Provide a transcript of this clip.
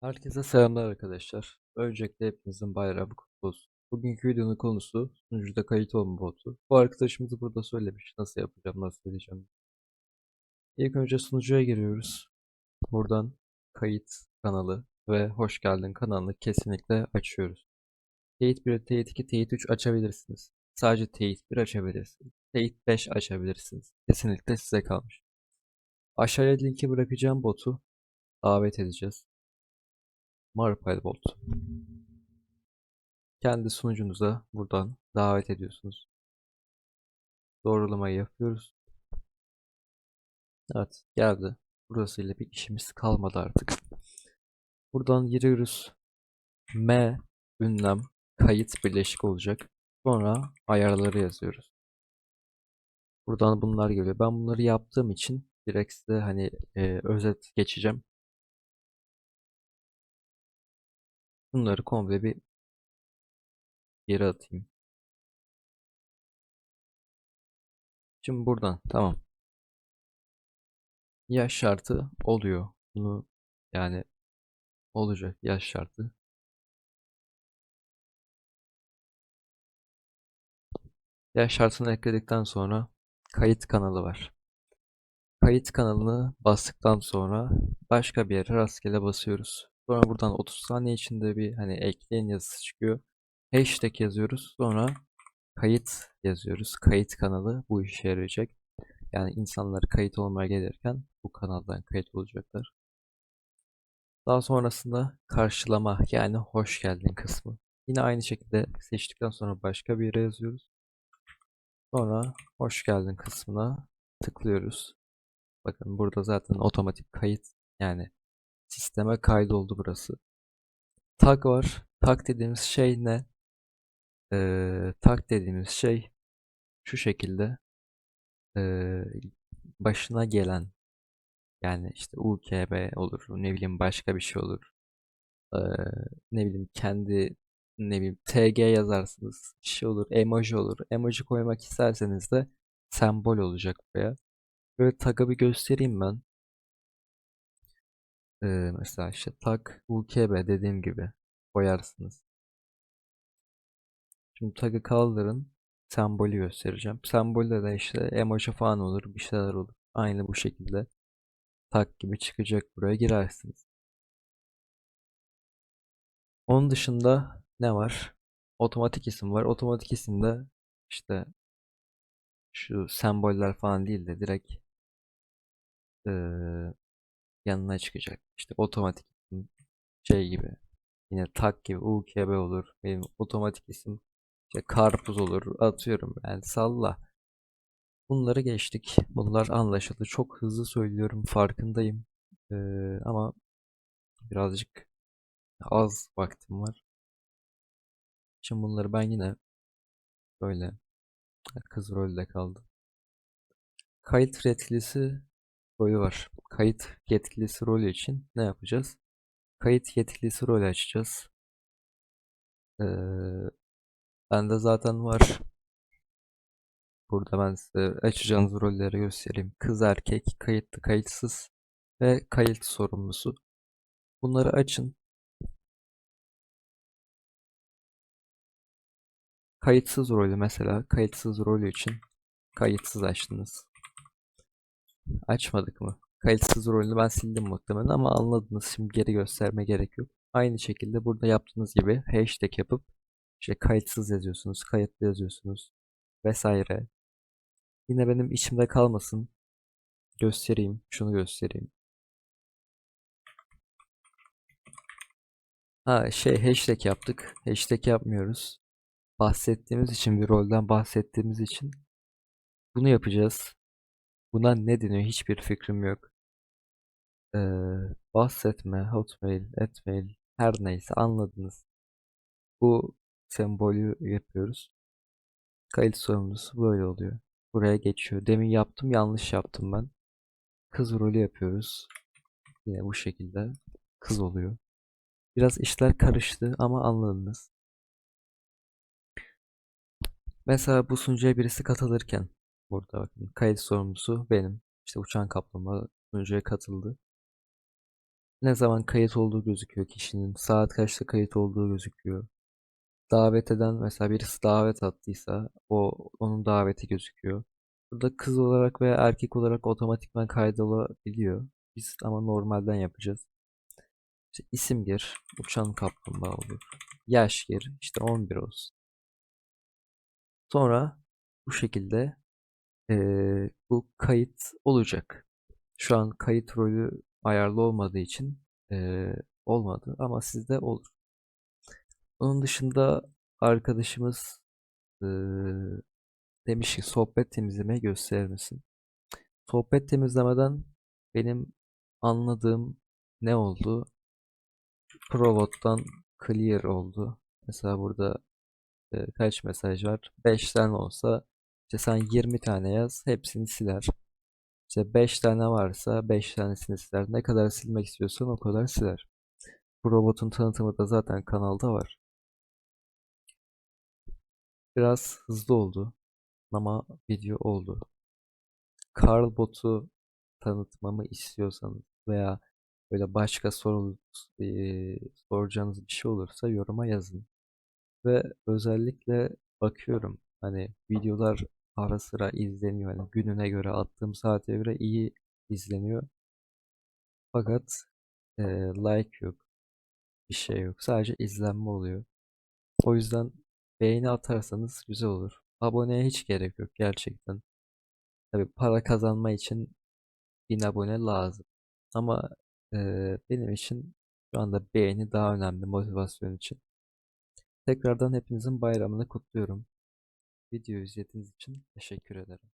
Herkese selamlar arkadaşlar. Öncelikle hepinizin bayramı kutlu olsun. Bugünkü videonun konusu sunucuda kayıt olma botu. Bu arkadaşımız burada söylemiş nasıl yapacağım, nasıl edeceğim. İlk önce sunucuya giriyoruz. Buradan kayıt kanalı ve hoş geldin kanalını kesinlikle açıyoruz. Teyit 1, Teyit 2, Teyit 3 açabilirsiniz. Sadece Teyit 1 açabilirsiniz. Teyit 5 açabilirsiniz. Kesinlikle size kalmış. Aşağıya linki bırakacağım botu davet edeceğiz. Marpile Bot. Kendi sunucunuza buradan davet ediyorsunuz. Doğrulamayı yapıyoruz. Evet geldi. Burasıyla bir işimiz kalmadı artık. Buradan giriyoruz. M ünlem kayıt birleşik olacak. Sonra ayarları yazıyoruz. Buradan bunlar geliyor. Ben bunları yaptığım için direkt size hani e, özet geçeceğim. Bunları komple bir geri atayım. Şimdi buradan tamam. Yaş şartı oluyor. Bunu yani olacak yaş şartı. Yaş şartını ekledikten sonra kayıt kanalı var. Kayıt kanalını bastıktan sonra başka bir yere rastgele basıyoruz. Sonra buradan 30 saniye içinde bir hani ekleyin yazısı çıkıyor. Hashtag yazıyoruz. Sonra kayıt yazıyoruz. Kayıt kanalı bu işe yarayacak. Yani insanlar kayıt olmaya gelirken bu kanaldan kayıt olacaklar. Daha sonrasında karşılama yani hoş geldin kısmı. Yine aynı şekilde seçtikten sonra başka bir yere yazıyoruz. Sonra hoş geldin kısmına tıklıyoruz. Bakın burada zaten otomatik kayıt yani sisteme kaydoldu burası. Tag var. Tag dediğimiz şey ne? Ee, tag dediğimiz şey şu şekilde ee, başına gelen yani işte UKB olur ne bileyim başka bir şey olur Ee, ne bileyim kendi ne bileyim TG yazarsınız bir şey olur emoji olur emoji koymak isterseniz de sembol olacak buraya böyle tag'ı bir göstereyim ben Ee, mesela işte tag UKB dediğim gibi koyarsınız şimdi tag'ı kaldırın sembolü göstereceğim sembolde de işte emoji falan olur bir şeyler olur aynı bu şekilde tag gibi çıkacak buraya girersiniz Onun dışında ne var? Otomatik isim var. Otomatik isimde işte şu semboller falan değil de direkt eee, yanına çıkacak. İşte otomatik şey gibi. Yine tak gibi UKB olur. Benim otomatik isim işte karpuz olur. Atıyorum yani salla. Bunları geçtik. Bunlar anlaşıldı. Çok hızlı söylüyorum farkındayım. Eee, ama birazcık az vaktim var. Şimdi bunları ben yine böyle kız rolde kaldı. Kayıt yetkilisi rolü var. Kayıt yetkilisi rolü için ne yapacağız? Kayıt yetkilisi rolü açacağız. Ee, bende zaten var. Burada ben size açacağınız rolleri göstereyim. Kız erkek, kayıtlı kayıtsız ve kayıt sorumlusu. Bunları açın. Kayıtsız rolü mesela kayıtsız rolü için kayıtsız açtınız. Açmadık mı? Kayıtsız rolünü ben sildim muhtemelen ama anladınız. Şimdi geri gösterme gerek yok. Aynı şekilde burada yaptığınız gibi hashtag yapıp işte kayıtsız yazıyorsunuz, kayıtlı yazıyorsunuz vesaire. Yine benim içimde kalmasın. Göstereyim, şunu göstereyim. Ha şey hashtag yaptık. Hashtag yapmıyoruz. Bahsettiğimiz için bir rolden bahsettiğimiz için bunu yapacağız. Buna ne deniyor hiçbir fikrim yok. Ee, bahsetme, hotmail, etmail her neyse anladınız. Bu sembolü yapıyoruz. Kayıt sorumlusu böyle oluyor. Buraya geçiyor. Demin yaptım yanlış yaptım ben. Kız rolü yapıyoruz. Yine bu şekilde kız oluyor. Biraz işler karıştı ama anladınız. Mesela bu sunucuya birisi katılırken burada bakın kayıt sorumlusu benim. İşte uçan kaplama sunucuya katıldı. ne zaman kayıt olduğu gözüküyor kişinin. Saat kaçta kayıt olduğu gözüküyor. Davet eden mesela birisi davet attıysa o onun daveti gözüküyor. Burada kız olarak veya erkek olarak otomatikman kaydolabiliyor. Biz ama normalden yapacağız. İşte isim gir, uçan kaplumbağa olur. Yaş gir, işte 11 olsun. Sonra bu şekilde eee, bu kayıt olacak. Şu an kayıt rolü ayarlı olmadığı için eee, olmadı ama sizde olur. Onun dışında arkadaşımız eee, demiş ki sohbet temizlemeyi gösterir misin? Sohbet temizlemeden benim anladığım ne oldu? Provot'tan clear oldu. Mesela burada e, kaç mesaj var? 5 tane olsa işte sen 20 tane yaz hepsini siler. İşte 5 tane varsa 5 tanesini siler. Ne kadar silmek istiyorsan o kadar siler. Bu robotun tanıtımı da zaten kanalda var. Biraz hızlı oldu ama video oldu. Carl Bot'u tanıtmamı istiyorsanız veya böyle başka soru eee, soracağınız bir şey olursa yoruma yazın. Ve özellikle bakıyorum hani videolar ara sıra izleniyor. Yani gününe göre attığım saate göre iyi izleniyor. Fakat eee, like yok. Bir şey yok. Sadece izlenme oluyor. O yüzden beğeni atarsanız güzel olur. Aboneye hiç gerek yok gerçekten. Tabii para kazanma için 1000 abone lazım. Ama eee, benim için şu anda beğeni daha önemli motivasyon için. Tekrardan hepinizin bayramını kutluyorum. Video izlediğiniz için teşekkür ederim.